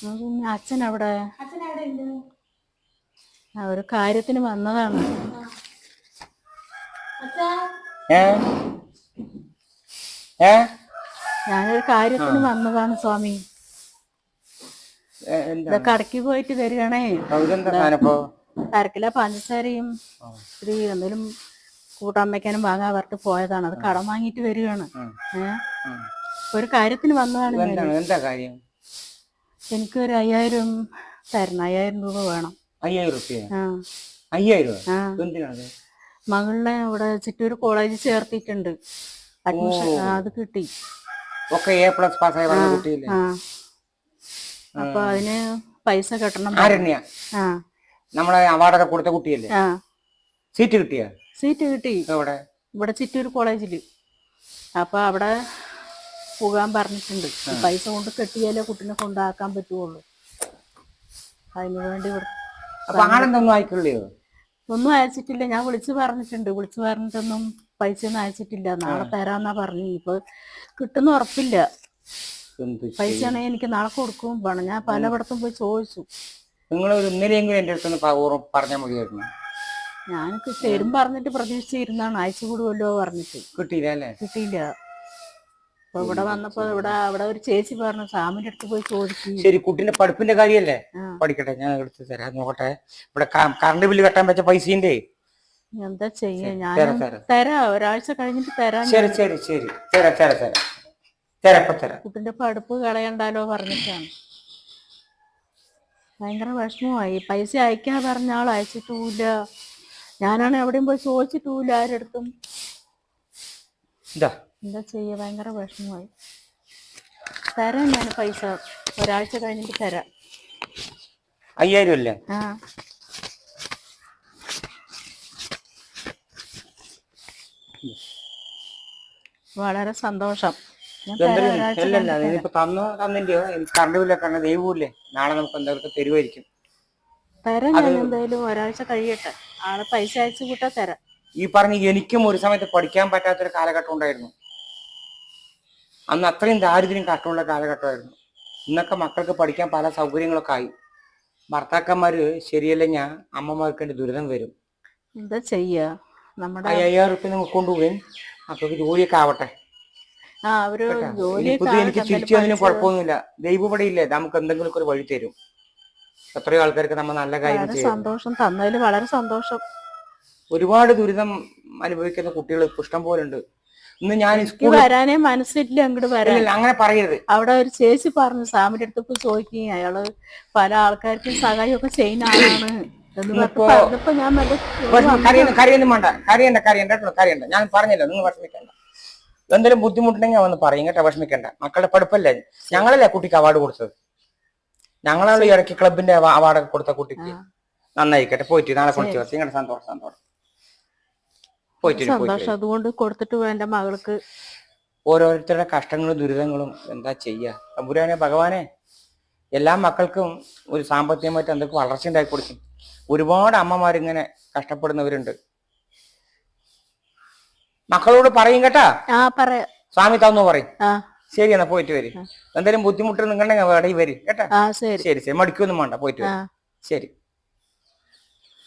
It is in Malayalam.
പിന്നെ അച്ഛൻ അവിടെ ഒരു കാര്യത്തിന് വന്നതാണ്. ഞാനൊരു കാര്യത്തിന് വന്നതാണ് സ്വാമി. ഇതൊക്കെ കടക്കി പോയിട്ട് വരികയാണേ. അരക്കില പഞ്ചസാരയും ഇത്തിരി എന്തെങ്കിലും കൂട്ടാൻ വെക്കാനും വാങ്ങാൻ പറഞ്ഞിട്ട് പോയതാണ്. അത് കടം വാങ്ങിയിട്ട് വരികയാണ്. ഉം. ഒരു കാര്യത്തിന് വന്നതാണ് എനിക്ക് എന്താണ്? എന്താ കാര്യം? എനിക്കൊരു അയ്യായിരം തരണം. അയ്യായിരം രൂപ വേണം. അയ്യായിരം റുപ്യ? ആ. അയ്യായിരം ആ. എന്തിനാണ്? മകളിനെ ഇവിടെ ചിറ്റൂർ കോളേജിൽ ചേർത്തിട്ടുണ്ട്. അഡ്മിഷൻ ആ, അത് കിട്ടി. ഒക്കെ എ പ്ലസ് പാസ്സായ പറഞ്ഞ കുട്ടിയില്ലേ? ആ. അപ്പൊ അതിന് പൈസ കെട്ടണം. ആരണ്യ? ആ. നമ്മളെ അവാർഡൊക്കെ കൊടുത്ത കുട്ടിയല്ലേ? ആ. സീറ്റ് കിട്ടിയ? സീറ്റ് കിട്ടി. എവിടെ? ഇവിടെ ചിറ്റൂർ കോളേജിൽ അപ്പൊ അവിടെ പോകാൻ പറഞ്ഞിട്ടുണ്ട്. പൈസ കൊണ്ട് കെട്ടിയാലേ കുട്ടിനെ കൊണ്ടാക്കാൻ പറ്റുള്ളൂ അതിനു വേണ്ടി അപ്പൊ ഒന്നും അയച്ചിട്ടില്ല. ഞാൻ വിളിച്ചു പറഞ്ഞിട്ടുണ്ട്. വിളിച്ചു പറഞ്ഞിട്ടൊന്നും പൈസ ഒന്നും അയച്ചിട്ടില്ല. നാളെ തരാന്നാ പറഞ്ഞു. ഇപ്പൊ കിട്ടുന്ന ഉറപ്പില്ല. പൈസ ആണെങ്കിൽ എനിക്ക് നാളെ കൊടുക്കും. വേണം. ഞാൻ പലയിടത്തും പോയി ചോദിച്ചു. നിങ്ങൾ ഇന്നലെയെങ്കിലും എന്റെ അടുത്തൊന്ന് പറഞ്ഞാൽ മതിയായിരുന്നു. ഞാൻ തരും പറഞ്ഞിട്ട് പ്രതീക്ഷിച്ചിരുന്നാണ് അയച്ചു കൂടുമല്ലോ പറഞ്ഞിട്ട്. കിട്ടിയില്ല അല്ലേ? കിട്ടിയില്ല. അപ്പൊ ഇവിടെ വന്നപ്പോ ഇവിടെ അവിടെ ഒരു ചേച്ചി പറഞ്ഞു സാമിന്റെ അടുത്ത് പോയി ചോദിച്ചു ശരി കുട്ടീന്റെ പഠിപ്പിന്റെ കാര്യല്ലേ പഠിക്കട്ടെ ഞാൻ എടുത്ത് തരാം നോക്കട്ടെ. ഇവിടെ കറണ്ട് ബില്ല് കെട്ടാൻ വെച്ച പൈസന്റെ എന്താ ചെയ്യാ? ഞാൻ തരാം ഒരാഴ്ച കഴിഞ്ഞിട്ട് തരാം ശരി ശരി ശരി. തരാം തരാം തരാം. തരാം ഇപ്പൊ തരാം. കുട്ടിന്റെ പഠിപ്പ് കളയണ്ടാലോ പറഞ്ഞിട്ടാണ്. ഭയങ്കര വിഷമമായി. പൈസ അയക്കാൻ പറഞ്ഞ ആൾ അയച്ചിട്ടൂല ഞാനാണ് എവിടെയും പോയി ചോദിച്ചിട്ടൂല ആരടുത്തും ഇതാ. എന്താ ചെയ്യ? ഭയങ്കര വിഷമമായി. തരാം ഞാൻ പൈസ. ഒരാഴ്ച കഴിഞ്ഞിട്ട് തരാം. അയ്യായിരം അല്ലേ? ആ. വളരെ സന്തോഷം. ഞാൻ തരാം എന്തെങ്കിലും ഒരാഴ്ച അല്ലല്ല കഴിഞ്ഞിട്ട് തരാം. ഇതിപ്പോ തന്നോ തന്നിന്റെയോ? കറണ്ട് ബില്ലൊക്കെ ആണ് ദൈവമില്ലേ നാളെ നമുക്ക് എന്തെങ്കിലും തരുമായിരിക്കും തരാം ഞാൻ എന്തായാലും ഒരാഴ്ച കഴിയട്ടെ. ആളെ പൈസ അയച്ചു കൂട്ടാ തരാം. ഈ പറഞ്ഞ എനിക്കും ഒരു സമയത്ത് പഠിക്കാൻ പറ്റാത്തൊരു കാലഘട്ടം ഉണ്ടായിരുന്നു. അന്ന് അത്രയും ദാരിദ്ര്യം കഷ്ടമുള്ള കാലഘട്ടമായിരുന്നു. ഇന്നൊക്കെ മക്കൾക്ക് പഠിക്കാൻ പല സൗകര്യങ്ങളൊക്കെ ആയി. ഭർത്താക്കന്മാര് ശരിയല്ലെങ്കിൽ അമ്മമാർക്ക് വേണ്ടി ദുരിതം വരും. എന്താ ചെയ്യാ? നമ്മുടെ അയ്യായിരം റുപ്യ നിങ്ങൾ കൊണ്ടുപോകും അപ്പൊ ജോലിയൊക്കെ ആവട്ടെ. ആ ഒരു എനിക്ക് തിരിച്ചു അതിന് കുഴപ്പമൊന്നുമില്ല. ദൈവം ഇല്ലേ? നമുക്ക് എന്തെങ്കിലും ഒരു വഴി തരും. എത്രയോ ആൾക്കാർക്ക് നമ്മൾ നല്ല കാര്യം സന്തോഷം തന്നതിൽ വളരെ സന്തോഷം. ഒരുപാട് ദുരിതം അനുഭവിക്കുന്ന കുട്ടികൾ ഇഷ്ടം പോലെ ഉണ്ട്. ഇന്ന് ഞാൻ സ്കൂൾ വരാനേ മനസ്സില്ല അങ്ങോട്ട് വരാനില്ല അങ്ങനെ പറയരുത്. അവിടെ ഒരു ചേച്ചി പറഞ്ഞു സാമിന്റെ അടുത്ത് പോയി ചോദിക്കുകയും അയാൾ പല ആൾക്കാർക്കും സഹായമൊക്കെ ചെയ്യുന്ന ആളാണ്. കരയൊന്നും വേണ്ട കരയണ്ട കരയണ്ട കേട്ടോ കരയണ്ട ഞാൻ പറഞ്ഞല്ലോ നിങ്ങൾ വിഷമിക്കണ്ട. എന്തെങ്കിലും ബുദ്ധിമുട്ടുണ്ടെങ്കിൽ വന്ന് പറയും കേട്ടോ വിഷമിക്കണ്ട. മക്കളുടെ പഠിപ്പല്ലേ? ഞങ്ങളല്ലേ കുട്ടിക്ക് അവാർഡ് കൊടുത്തത്? ഞങ്ങളാണ് ഇടയ്ക്ക് ക്ലബിന്റെ അവാർഡ് കൊടുത്ത കുട്ടിക്ക്. നന്നായിക്കട്ടെ പോയിട്ട് നാളെ കൊണ്ടു നിങ്ങളുടെ സന്തോഷം സന്തോഷം. സന്തോഷം. അതുകൊണ്ട് കൊടുത്തിട്ട് വേണ്ട മകൾക്ക്. ഓരോരുത്തരുടെ കഷ്ടങ്ങളും ദുരിതങ്ങളും എന്താ ചെയ്യാ? തമ്പുരാനെ ഭഗവാനെ എല്ലാ മക്കൾക്കും ഒരു സാമ്പത്തികമായിട്ട് എന്തൊക്കെ വളർച്ച ഉണ്ടാക്കി കൊടുക്കും. ഒരുപാട് അമ്മമാരിങ്ങനെ കഷ്ടപ്പെടുന്നവരുണ്ട്. മക്കളോട് പറയും കേട്ടാ? സ്വാമി തന്നു പറയും. ശരി എന്നാ പോയിട്ട് വരും. എന്തെങ്കിലും ബുദ്ധിമുട്ട് നിങ്ങളുടെ വരും കേട്ടാ? ശരി. ശരി മടിക്കൊന്നും വേണ്ട പോയിട്ട് വരും. ശരി.